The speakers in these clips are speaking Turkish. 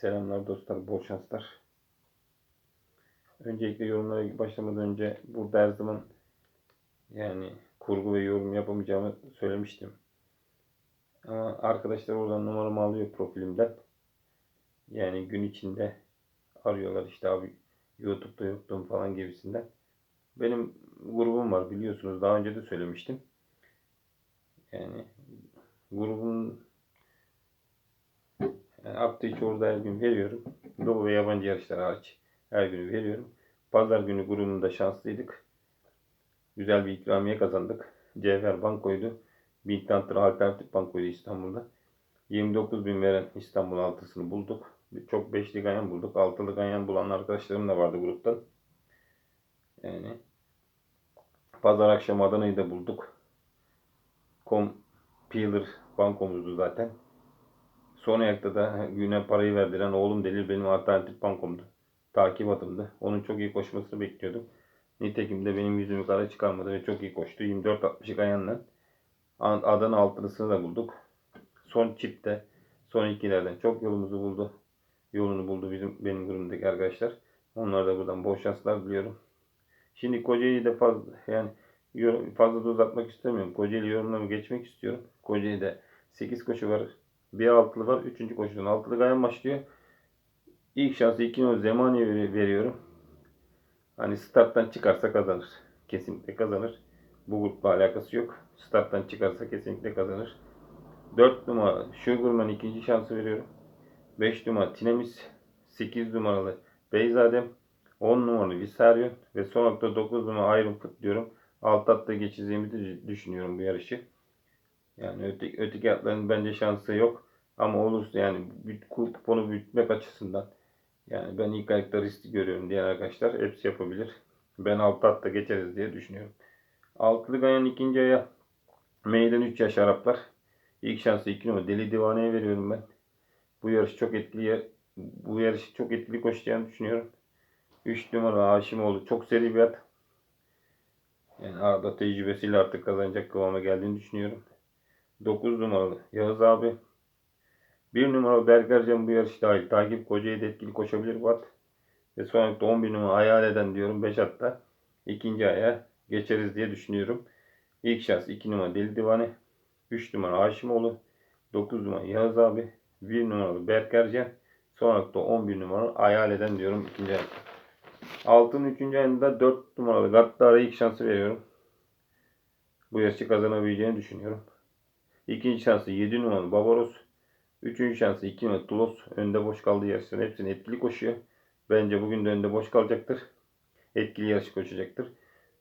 Selamlar dostlar, bol şanslar. Öncelikle yorumlara başlamadan önce burada her zaman yani kurgu ve yorum yapamayacağımı söylemiştim. Ama arkadaşlar oradan numaramı alıyor profilimden. Yani gün içinde arıyorlar işte abi YouTube'da yoktum falan gibisinden. Benim grubum var biliyorsunuz daha önce de söylemiştim. Yani grubun yani hafta içi orada her gün veriyorum. Doğu ve yabancı yarışlar hariç her gün veriyorum. Pazar günü grubunda şanslıydık. Güzel bir ikramiye kazandık. Cevher Banko'ydu. Bint Hunter Alternatif Banko'ydu İstanbul'da. 29 bin veren İstanbul altısını bulduk. Çok beşli ganyan bulduk. Altılı ganyan bulan arkadaşlarım da vardı gruptan. Yani pazar akşamı Adana'yı da bulduk. Com Peeler bankomuzdu zaten. Son ayakta da güne parayı verdiren oğlum Delil benim alternatif bankomdu. Takip adımdı. Onun çok iyi koşmasını bekliyordum. Nitekim de benim yüzümü kara çıkarmadı ve çok iyi koştu. 24-60 ayanla Adana altılısını da bulduk. Son çiftte son ikilerden çok yolumuzu buldu. Yolunu buldu bizim benim grubumdaki arkadaşlar. Onlara da buradan bol şanslar diliyorum. Şimdi Kocaeli'yi de fazla yani fazla da uzatmak istemiyorum. Kocaeli yorumlarımı geçmek istiyorum. Kocaeli'de 8 koşu var. Bir altılı var. Üçüncü koşudan altılı gayen başlıyor. İlk şansı 2 numara Zemani'ye veri- veriyorum. Hani starttan çıkarsa kazanır. Kesinlikle kazanır. Bu grupla alakası yok. Starttan çıkarsa kesinlikle kazanır. 4 numara Sugarman ikinci şansı veriyorum. 5 numara Tinemis. 8 numaralı Beyzadem. 10 numaralı Visaryon. Ve son nokta 9 numara Iron Foot diyorum. Alt hatta geçeceğimi de düşünüyorum bu yarışı. Yani öteki, öteki atların bence şansı yok. Ama olursa yani kuponu büyütmek açısından yani ben ilk ayakta riskli görüyorum diğer arkadaşlar. Hepsi yapabilir. Ben alt hatta geçeriz diye düşünüyorum. Altılı Gayan ikinci aya meydan 3 yaş Araplar. İlk şansı 2 numara Deli Divane'ye veriyorum ben. Bu yarış çok etkili bu yarışı çok etkili koşacağını düşünüyorum. 3 numara Haşimoğlu çok seri bir at. Yani arada tecrübesiyle artık kazanacak kıvama geldiğini düşünüyorum. 9 numaralı Yağız abi. 1 numaralı Bergercan bu yarış dahil. Takip Kocaeli'de etkili koşabilir bu at. Ve sonraki 11 numara hayal eden diyorum 5 atta. ikinci aya geçeriz diye düşünüyorum. İlk şans 2 numara Deli Divane. 3 numara Haşimoğlu. 9 numara Yağız abi. 1 numaralı Berkercan. Sonraki 11 numara hayal eden diyorum ikinci ayakta. Altın 3. ayında 4 numaralı Gattar'a ilk şansı veriyorum. Bu yarışı kazanabileceğini düşünüyorum. İkinci şansı 7 numaralı Barbaros. Üçüncü şansı 2 numaralı Tulos. Önde boş kaldığı yarışların hepsini etkili koşuyor. Bence bugün de önde boş kalacaktır. Etkili yarış koşacaktır.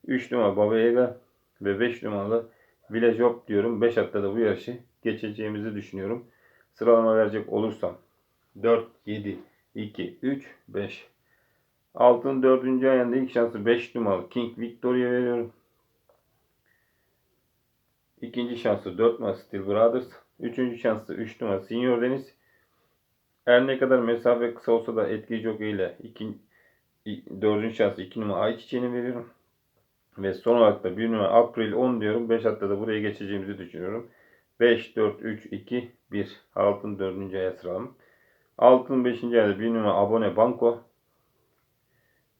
3 numara Baba Yaga ve 5 numaralı Village Hop diyorum. 5 hatta da bu yarışı geçeceğimizi düşünüyorum. Sıralama verecek olursam 4, 7, 2, 3, 5. Altın 4. ayında ilk şansı 5 numaralı King Victoria veriyorum. İkinci şansı 4 numara Steel Brothers. Üçüncü şansı 3 numara Senior Deniz. Her ne kadar mesafe kısa olsa da etki jockey ile iki, dördüncü şansı 2 numara Ayçiçeğini veriyorum. Ve son olarak da 1 numara April 10 diyorum. 5 hatta da buraya geçeceğimizi düşünüyorum. 5, 4, 3, 2, 1. Altın 4. aya sıralım. Altın 5. ayda 1 numara Abone Banko.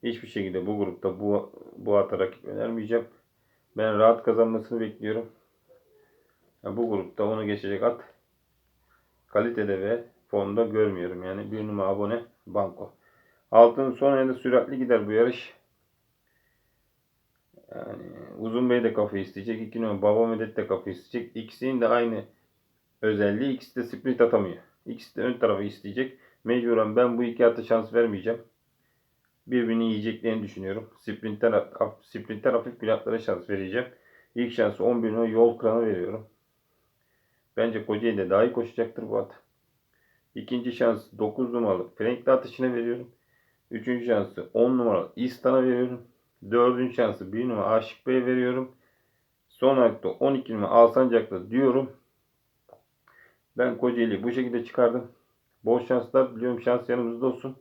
Hiçbir şekilde bu grupta bu, bu ata rakip önermeyeceğim. Ben rahat kazanmasını bekliyorum. Bu grupta onu geçecek at kalitede ve formda görmüyorum. Yani bir numara abone banko. Altın son ayında süratli gider bu yarış. Yani Uzun Bey de kafa isteyecek. İki numara Baba Medet de kafa isteyecek. İkisinin de aynı özelliği. İkisi de sprint atamıyor. İkisi de ön tarafı isteyecek. Mecburen ben bu iki atı şans vermeyeceğim. Birbirini yiyeceklerini düşünüyorum. Sprinter, haf- sprinter hafif pilotlara şans vereceğim. İlk şansı 11 numara yol kranı veriyorum. Bence Kocaeli'de daha iyi koşacaktır bu at. İkinci şans 9 numaralı Frankli atışına veriyorum. Üçüncü şansı 10 numaralı İstan'a veriyorum. Dördüncü şansı 1 numara Aşık Bey'e veriyorum. Son olarak da 12 numara Alsancak'ta diyorum. Ben Kocaeli'yi bu şekilde çıkardım. Bol şanslar diliyorum. Şans yanımızda olsun.